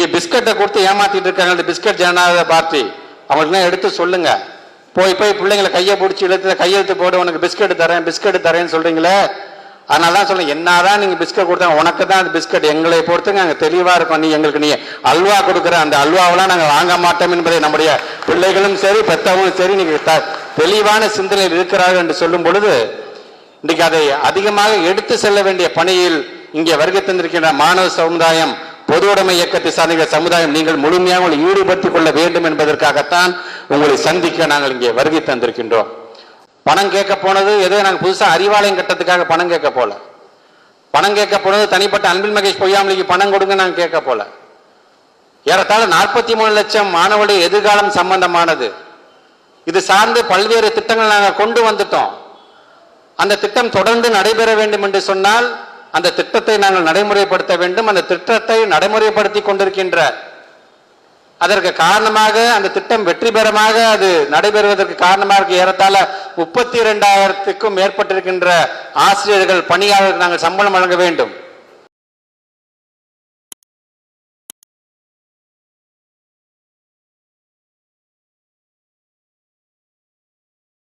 இன்னைக்கு பிஸ்கட்டை கொடுத்து ஏமாத்திட்டு இருக்காங்க அந்த பிஸ்கட் ஜனநாயக பார்ட்டி. அவங்களுக்குலாம் எடுத்து சொல்லுங்க. போய் போய் பிள்ளைங்களை கையை பிடிச்சி இழுத்து கையெழுத்து போட உனக்கு பிஸ்கட் தரேன் பிஸ்கட் தரேன்னு சொல்றீங்களே? அதனால தான் சொல்லுங்க என்னதான் நீங்க பிஸ்கட் கொடுத்தாங்க உனக்கு தான் அந்த பிஸ்கட். எங்களை பொறுத்துங்க அங்கே தெளிவா இருக்கும். நீ எங்களுக்கு நீ அல்வா கொடுக்குற அந்த அல்வாவெல்லாம் நாங்கள் வாங்க மாட்டோம் என்பதை நம்முடைய பிள்ளைகளும் சரி பெத்தவங்களும் சரி நீங்க த- தெளிவான சிந்தனையில் இருக்கிறார்கள் என்று சொல்லும் பொழுது இன்றைக்கு அதை அதிகமாக எடுத்து செல்ல வேண்டிய பணியில் இங்கே வருகை தந்திருக்கின்ற மாணவ சமுதாயம் பொது உடைமை இயக்கத்தை சார்ந்த சமுதாயம் நீங்கள் முழுமையாக உங்களை ஈடுபடுத்திக் கொள்ள வேண்டும் என்பதற்காகத்தான் உங்களை சந்திக்க நாங்கள் இங்கே வருகை தந்திருக்கின்றோம். பணம் கேட்க போனது ஏதோ நாங்கள் புதுசாக அறிவாலயம் கட்டத்துக்காக பணம் கேட்க போல. பணம் கேட்க போனது தனிப்பட்ட அன்பில் மகேஷ் பொய்யாமலிக்கு பணம் கொடுங்க நாங்கள் கேட்க போல. ஏறத்தாழ நாற்பத்தி மூணு லட்சம் மாணவருடைய எதிர்காலம் சம்பந்தமானது. இது சார்ந்து பல்வேறு திட்டங்கள் நாங்கள் கொண்டு வந்துட்டோம். அந்த திட்டம் தொடர்ந்து நடைபெற வேண்டும் என்று சொன்னால் அந்த திட்டத்தை நாங்கள் நடைமுறைப்படுத்த வேண்டும். அந்த திட்டத்தை நடைமுறைப்படுத்தி கொண்டிருக்கின்ற அதற்கு காரணமாக அந்த திட்டம் வெற்றிகரமாக அது நடைபெறுவதற்கு காரணமாக இருக்க ஏறத்தாழ முப்பத்தி இரண்டாயிரத்துக்கும் மேற்பட்டிருக்கின்ற ஆசிரியர்கள் பணியாளர்கள் நாங்கள் சம்பளம் வழங்க வேண்டும்.